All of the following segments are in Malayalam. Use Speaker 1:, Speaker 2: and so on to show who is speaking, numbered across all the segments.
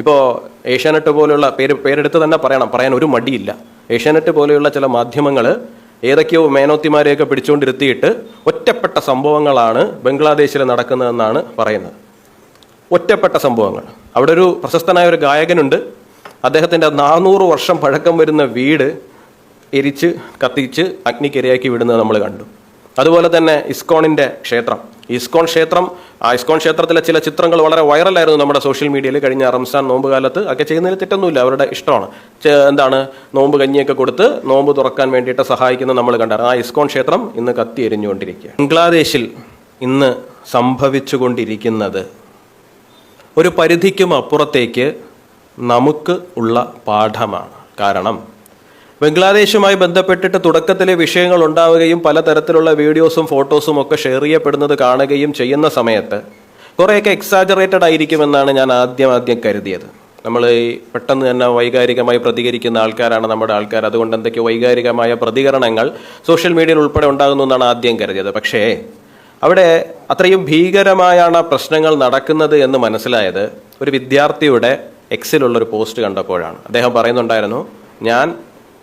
Speaker 1: ഇപ്പോൾ ഏഷ്യാനെറ്റ് പോലെയുള്ള പേര് പേരെടുത്ത് തന്നെ പറയണം. പറയാൻ ഒരു മടിയില്ല. ഏഷ്യാനെറ്റ് പോലെയുള്ള ചില മാധ്യമങ്ങൾ ഏതൊക്കെയോ മേനോത്തിമാരെയൊക്കെ പിടിച്ചുകൊണ്ടിരുത്തിയിട്ട് ഒറ്റപ്പെട്ട സംഭവങ്ങളാണ് ബംഗ്ലാദേശിൽ നടക്കുന്നതെന്നാണ് പറയുന്നത്. ഒറ്റപ്പെട്ട സംഭവങ്ങൾ. അവിടെ ഒരു പ്രശസ്തനായ ഒരു ഗായകനുണ്ട്. അദ്ദേഹത്തിന്റെ നാനൂറ് വർഷം പഴക്കം വരുന്ന വീട് എരിച്ച് കത്തിച്ച് അഗ്നിക്കിരയാക്കി വിടുന്നത് നമ്മൾ കണ്ടു. അതുപോലെ തന്നെ ഇസ്കോണിന്റെ ക്ഷേത്രം. ഇസ്കോൺ ക്ഷേത്രം ആ ഇസ്കോൺ ക്ഷേത്രത്തിലെ ചില ചിത്രങ്ങൾ വളരെ വൈറലായിരുന്നു നമ്മുടെ സോഷ്യൽ മീഡിയയിൽ കഴിഞ്ഞ റംസാൻ നോമ്പ് കാലത്ത്. ഒക്കെ ചെയ്യുന്നതിൽ തെറ്റൊന്നുമില്ല അവരുടെ ഇഷ്ടമാണ്. എന്താണ് നോമ്പ് കഞ്ഞിയൊക്കെ കൊടുത്ത് നോമ്പ് തുറക്കാൻ വേണ്ടിയിട്ട് സഹായിക്കുന്ന നമ്മൾ കണ്ടായിരുന്നു ആ ഇസ്കോൺ ക്ഷേത്രം ഇന്ന് കത്തി എരിഞ്ഞുകൊണ്ടിരിക്കുക ബംഗ്ലാദേശിൽ ഇന്ന് സംഭവിച്ചുകൊണ്ടിരിക്കുന്നത് ഒരു പരിധിക്കും അപ്പുറത്തേക്ക് നമുക്ക് ഉള്ള പാഠമാണ്. കാരണം ബംഗ്ലാദേശുമായി ബന്ധപ്പെട്ടിട്ട് തുടക്കത്തിലെ വിഷയങ്ങൾ ഉണ്ടാവുകയും പലതരത്തിലുള്ള വീഡിയോസും ഫോട്ടോസും ഒക്കെ ഷെയർ ചെയ്യപ്പെടുന്നത് കാണുകയും ചെയ്യുന്ന സമയത്ത് കുറേയൊക്കെ എക്സാജറേറ്റഡ് ആയിരിക്കുമെന്നാണ് ഞാൻ ആദ്യം ആദ്യം കരുതിയത്. നമ്മൾ ഈ പെട്ടെന്ന് തന്നെ വൈകാരികമായി പ്രതികരിക്കുന്ന ആൾക്കാരാണ് നമ്മുടെ ആൾക്കാർ. അതുകൊണ്ട് എന്തൊക്കെ വൈകാരികമായ പ്രതികരണങ്ങൾ സോഷ്യൽ മീഡിയയിൽ ഉൾപ്പെടെ ഉണ്ടാകുന്നു എന്നാണ് ആദ്യം കരുതിയത്. പക്ഷേ അവിടെ അത്രയും ഭീകരമായാണ് പ്രശ്നങ്ങൾ നടക്കുന്നത് എന്ന് മനസ്സിലായത് ഒരു വിദ്യാർത്ഥിയുടെ എക്സിലുള്ള ഒരു പോസ്റ്റ് കണ്ടപ്പോഴാണ്. അദ്ദേഹം പറയുന്നുണ്ടായിരുന്നു ഞാൻ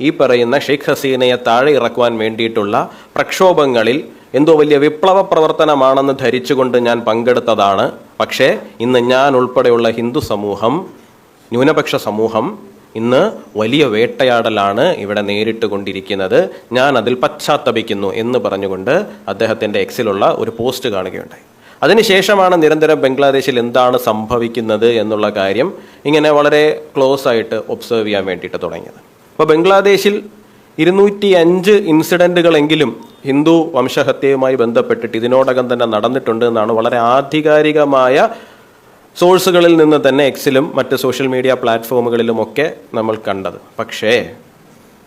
Speaker 1: ഈ പറയുന്ന ഷെയ്ഖ് ഹസീനയെ താഴെ ഇറക്കുവാൻ വേണ്ടിയിട്ടുള്ള പ്രക്ഷോഭങ്ങളിൽ എന്തോ വലിയ വിപ്ലവ പ്രവർത്തനമാണെന്ന് ധരിച്ചുകൊണ്ട് ഞാൻ പങ്കെടുത്തതാണ്. പക്ഷേ ഇന്ന് ഞാൻ ഉൾപ്പെടെയുള്ള ഹിന്ദു സമൂഹം ന്യൂനപക്ഷ സമൂഹം ഇന്ന് വലിയ വേട്ടയാടലാണ് ഇവിടെ നേരിട്ട് കൊണ്ടിരിക്കുന്നത്. ഞാൻ അതിൽ പശ്ചാത്തപിക്കുന്നു എന്ന് പറഞ്ഞുകൊണ്ട് അദ്ദേഹത്തിന്റെ എക്സിലുള്ള ഒരു പോസ്റ്റ് കാണുകയുണ്ടായി. അതിനുശേഷമാണ് നിരന്തരം ബംഗ്ലാദേശിൽ എന്താണ് സംഭവിക്കുന്നത് എന്നുള്ള കാര്യം ഇങ്ങനെ വളരെ ക്ലോസ് ആയിട്ട് ഒബ്സർവ് ചെയ്യാൻ വേണ്ടിയിട്ട് തുടങ്ങിയത്. അപ്പോൾ ബംഗ്ലാദേശിൽ ഇരുന്നൂറ്റി അഞ്ച് ഇൻസിഡന്റുകളെങ്കിലും ഹിന്ദു വംശഹത്യയുമായി ബന്ധപ്പെട്ടിട്ട് ഇതിനോടകം തന്നെ നടന്നിട്ടുണ്ട് എന്നാണ് വളരെ ആധികാരികമായ സോഴ്സുകളിൽ നിന്ന് തന്നെ എക്സിലും മറ്റ് സോഷ്യൽ മീഡിയ പ്ലാറ്റ്ഫോമുകളിലുമൊക്കെ നമ്മൾ കണ്ടത്. പക്ഷേ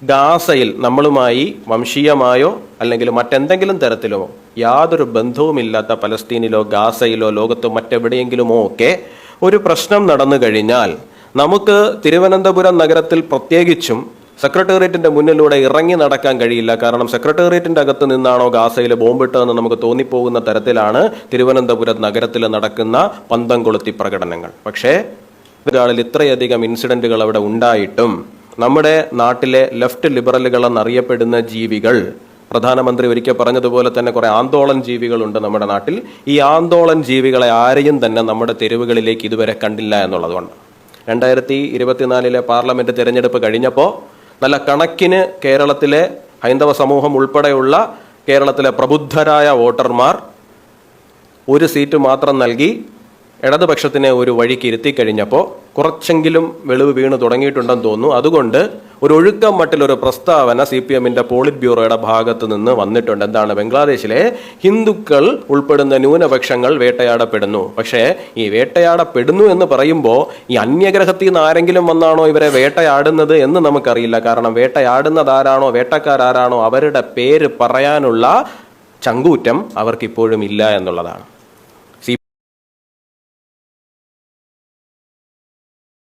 Speaker 1: ഗാസയിൽ നമ്മളുമായി വംശീയമായോ അല്ലെങ്കിൽ മറ്റെന്തെങ്കിലും തരത്തിലോ യാതൊരു ബന്ധവുമില്ലാത്ത പലസ്തീനിലോ ഗാസയിലോ ലോകത്തോ മറ്റെവിടെയെങ്കിലുമോ ഒക്കെ ഒരു പ്രശ്നം നടന്നു കഴിഞ്ഞാൽ നമുക്ക് തിരുവനന്തപുരം നഗരത്തിൽ പ്രത്യേകിച്ചും സെക്രട്ടേറിയറ്റിന്റെ മുന്നിലൂടെ ഇറങ്ങി നടക്കാൻ കഴിയില്ല. കാരണം സെക്രട്ടേറിയറ്റിന്റെ അകത്ത് നിന്നാണോ ഗാസയിൽ ബോംബിട്ടതെന്ന് നമുക്ക് തോന്നിപ്പോകുന്ന തരത്തിലാണ് തിരുവനന്തപുരം നഗരത്തിൽ നടക്കുന്ന പന്തം കൊളുത്തി പ്രകടനങ്ങൾ. പക്ഷേ ബംഗാളിൽ ഇത്രയധികം ഇൻസിഡന്റുകൾ അവിടെ ഉണ്ടായിട്ടും നമ്മുടെ നാട്ടിലെ ലെഫ്റ്റ് ലിബറലുകൾ എന്നറിയപ്പെടുന്ന ജീവികൾ പ്രധാനമന്ത്രി ഒരിക്കൽ പറഞ്ഞതുപോലെ തന്നെ കുറെ ആന്തോളൻ ജീവികളുണ്ട് നമ്മുടെ നാട്ടിൽ. ഈ ആന്തോളൻ ജീവികളെ ആരെയും തന്നെ നമ്മുടെ തെരുവുകളിലേക്ക് ഇതുവരെ കണ്ടില്ല എന്നുള്ളതുകൊണ്ട്. രണ്ടായിരത്തി ഇരുപത്തിനാലിലെ പാർലമെന്റ് തിരഞ്ഞെടുപ്പ് കഴിഞ്ഞപ്പോൾ നല്ല കണക്കിന് കേരളത്തിലെ ഹൈന്ദവ സമൂഹം ഉൾപ്പെടെയുള്ള കേരളത്തിലെ പ്രബുദ്ധരായ വോട്ടർമാർ ഒരു സീറ്റ് മാത്രം നൽകി ഇടതുപക്ഷത്തിനെ ഒരു വഴിക്ക് ഇരുത്തി കഴിഞ്ഞപ്പോൾ കുറച്ചെങ്കിലും വെളിവ് വീണ് തുടങ്ങിയിട്ടുണ്ടെന്ന് തോന്നുന്നു. അതുകൊണ്ട് ഒരു ഒഴുക്കം മട്ടിലൊരു പ്രസ്താവന സി പി എമ്മിന്റെ പോളിറ്റ് ബ്യൂറോയുടെ ഭാഗത്ത് നിന്ന് വന്നിട്ടുണ്ട്. എന്താണ്? ബംഗ്ലാദേശിലെ ഹിന്ദുക്കൾ ഉൾപ്പെടുന്ന ന്യൂനപക്ഷങ്ങൾ വേട്ടയാടപ്പെടുന്നു. പക്ഷേ ഈ വേട്ടയാടപ്പെടുന്നു എന്ന് പറയുമ്പോൾ ഈ അന്യഗ്രഹത്തിൽ നിന്ന് ആരെങ്കിലും വന്നാണോ ഇവരെ വേട്ടയാടുന്നത് എന്ന് നമുക്കറിയില്ല. കാരണം വേട്ടയാടുന്നത് ആരാണോ വേട്ടക്കാരാരാണോ അവരുടെ പേര് പറയാനുള്ള ചങ്കൂറ്റം അവർക്കിപ്പോഴും ഇല്ല എന്നുള്ളതാണ്.